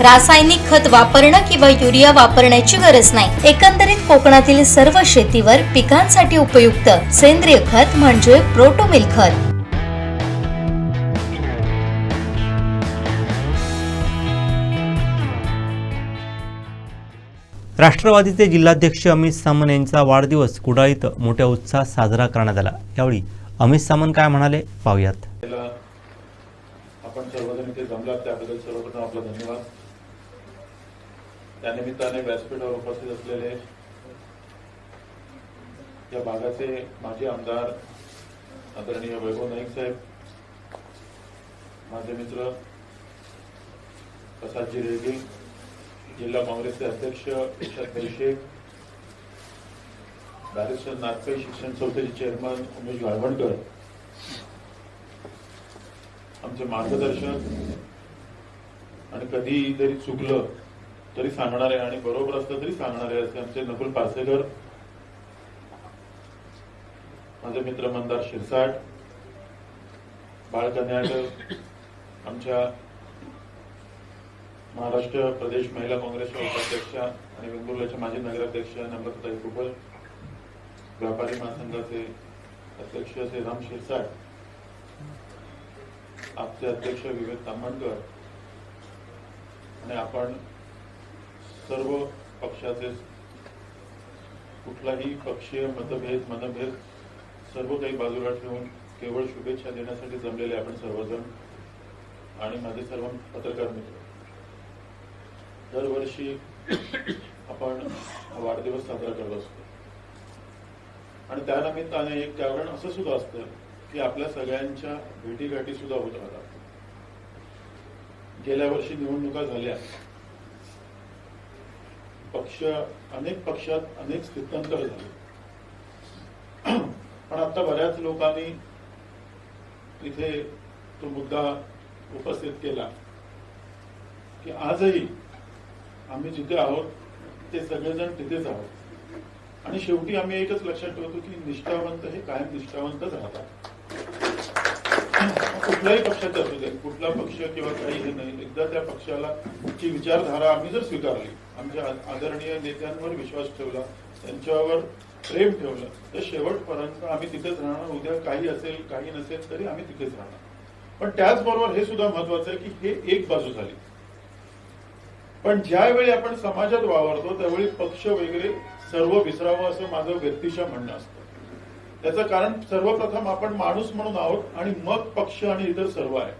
रासायनिक खत वापरणं किंवा युरिया वापरण्याची गरज नाही. एकंदरीत कोकणातील सर्व शेतीवर पिकांसाठी उपयुक्त सेंद्रिय खत म्हणजे प्रोटोमिल खत. राष्ट्रवादीचे जिल्हाध्यक्ष अमित सामंत यांचा वाढदिवस कुडाळ इथं मोठ्या उत्साहात साजरा करण्यात आला. यावेळी अमित सामंत काय म्हणाले? पाहूयात त्याला आपण सर्वजण इथे जमलात त्याबद्दल सर्वप्रथम आपला धन्यवाद त्यानिमित्ताने व्यासपीठावर उपस्थित असलेले या भागाचे माजी आमदार आदरणीय वैभव नाईक साहेब माझे मित्र प्रसादजी रेड्डी जिल्हा काँग्रेसचे अध्यक्ष इर्षद शेख बॅरिस्टर नागपे शिक्षण संस्थेचे चेअरमन उमेश गाळवणकर आमचे मार्गदर्शक आणि कधी जरी चुकलं तरी सांगणारे आणि बरोबर असलं तरी सांगणारे असे आमचे नकुल पासेकर माझे मित्र मंदार शिरसाट बाळकन्याकर आमच्या महाराष्ट्र प्रदेश महिला काँग्रेसच्या उपाध्यक्षा आणि वेंगुर्ल्याच्या माजी नगराध्यक्ष नम्रताई कुबल व्यापारी महासंघाचे अध्यक्ष श्रीराम शिरसाट आपचे अध्यक्ष विवेक तांबणकर आणि आपण सर्व पक्षाचे कुठलाही पक्षीय मतभेद मनभेद सर्व काही बाजूला ठेवून केवळ शुभेच्छा देण्यासाठी जमलेले आपण सर्वजण आणि माझे सर्व पत्रकार मित्र. दरवर्षी आपण वाढदिवस साजरा करत असतो. आणि त्यानिमित्ताने एक कारण असं सुद्धा असतं की आपल्या सगळ्यांच्या भेटीगाठी सुद्धा होत राहतात. गेल्या वर्षी निवडणुका झाल्या. पक्ष अनेक पक्षात अनेक स्थित्यंतर झाले. पण आता बऱ्याच लोकांनी इथे तो मुद्दा उपस्थित केला की आजही आम्ही जिथे आहोत ते सगळेजण तिथेच आहोत. आणि शेवटी आम्ही एकच लक्षात ठेवतो की निष्ठावंत हे कायम निष्ठावंतच राहतात. कुठल्याही पक्षाचा असू दे कुठला पक्ष किंवा काही हे नाही. एकदा त्या पक्षाला ची विचारधारा आम्ही जर स्वीकारली आमच्या आदरणीय नेत्यांवर विश्वास ठेवला त्यांच्यावर प्रेम ठेवलं तर शेवटपर्यंत आम्ही तिथेच राहणार. उद्या काही असेल काही नसेल तरी आम्ही तिथेच राहणार. पण त्याचबरोबर हे सुद्धा महत्वाचं आहे की हे एक बाजू झाली. पण ज्यावेळी आपण समाजात वावरतो त्यावेळी पक्ष वगैरे सर्व विसरावं असं माझं व्यक्तीच्या म्हणणं असतं. त्याचं कारण सर्वप्रथम आपण माणूस म्हणून आहोत आणि मग पक्ष आणि इतर सर्व आहे.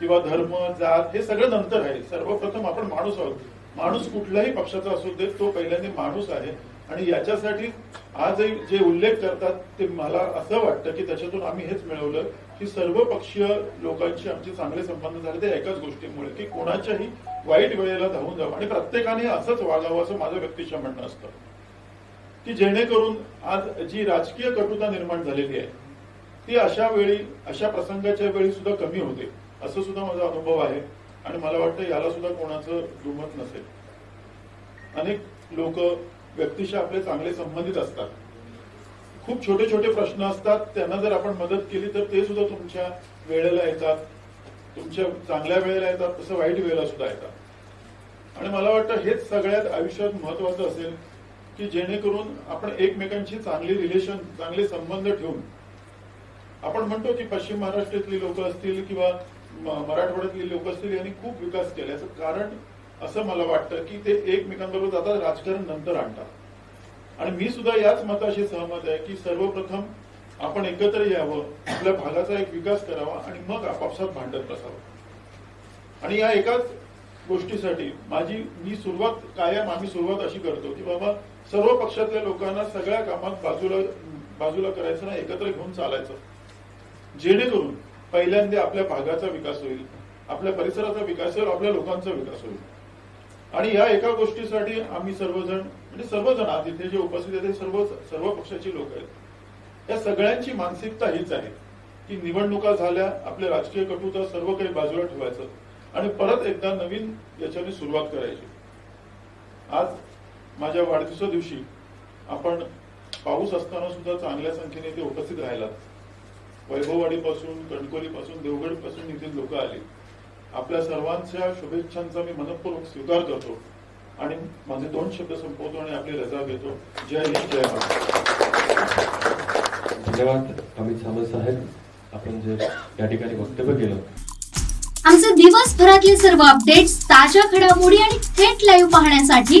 किंवा धर्म जात हे सगळं नंतर आहे. सर्वप्रथम आपण माणूस आहोत. माणूस कुठल्याही पक्षाचा असू दे तो पहिल्यांदा माणूस आहे. आणि याच्यासाठी आजही जे उल्लेख करतात ते मला असं वाटतं की त्याच्यातून आम्ही हेच मिळवलं की सर्व पक्षीय लोकांशी आमचे चांगले संबंध झाले ते एकाच गोष्टीमुळे की कोणाच्याही वाईट वेळेला धावून जावं. आणि प्रत्येकाने असंच वागावं असं माझं व्यक्तीच्या म्हणणं असतं. की जेणेकरून आज जी राजकीय कटुता निर्माण झालेली आहे ती अशा वेळी अशा प्रसंगाच्या वेळी सुद्धा कमी होते असं सुद्धा माझा अनुभव आहे. आणि मला वाटतं याला सुद्धा कोणाचं दुमत नसेल. अनेक लोक व्यक्तीशी आपले चांगले संबंधित असतात. खूप छोटे छोटे प्रश्न असतात. त्यांना जर आपण मदत केली तर ते सुद्धा तुमच्या वेळेला येतात. तुमच्या चांगल्या वेळेला येतात. तसं वाईट वेळेला सुद्धा येतात. आणि मला वाटतं हेच सगळ्यात आयुष्यात महत्वाचं असेल की जेणेकरून आपण एकमेकांशी चांगली रिलेशन चांगले संबंध ठेवून आपण म्हणतो की पश्चिम महाराष्ट्रातली लोक असतील किंवा मराठवाड्यातली लोक असतील यांनी खूप विकास केला. याचं कारण असं मला वाटतं की ते एकमेकांबरोबर जातात राजकारण नंतर आणतात. आणि मी सुद्धा याच मताशी सहमत आहे की सर्वप्रथम आपण एकत्र यावं आपल्या भागाचा एक विकास करावा आणि मग आपापसात भांडत बसावं. आणि या एकाच गोष्टीसाठी माझी मी सुरुवात कायम आम्ही सुरुवात अशी करतो की बाबा सर्व पक्षातल्या लोकांना सगळ्या कामात बाजूला बाजूला करायचं ना एकत्र घेऊन चालायचं. जेणेकरून पहिल्यांदा आपल्या भागाचा विकास होईल आपल्या परिसराचा विकास होईल आपल्या लोकांचा विकास होईल. आणि या एका गोष्टीसाठी आम्ही सर्वजण म्हणजे सर्वजण आज इथे जे उपस्थित आहेत ते सर्व सर्व पक्षाची लोक आहेत. या सगळ्यांची मानसिकता हीच आहे की निवडणुका झाल्या आपल्या राजकीय कटुता सर्व काही बाजूला ठेवायचं आणि परत एकदा नवीन याच्याने सुरुवात करायची. आज माझ्या वाढदिवसा दिवशी आपण पाऊस असताना सुद्धा चांगल्या संख्येने इथे उपस्थित राहिलात. वैभववाडीपासून कणकोलीपासून देवगडपासून इथे लोक आली. आपल्या सर्वांच्या शुभेच्छांचा मी मनपूर्वक स्वीकार करतो आणि माझे दोन शब्द संपवतो आणि आपली रजा घेतो. जय हिंद जय महाराष्ट्र. धन्यवाद अमित सामंत साहेब. आपण जे या ठिकाणी वक्तव्य केलं. आमचे दिवसभरातले सर्व अपडेट्स ताज्या घडामोडी आणि थेट लाईव्ह पाहण्यासाठी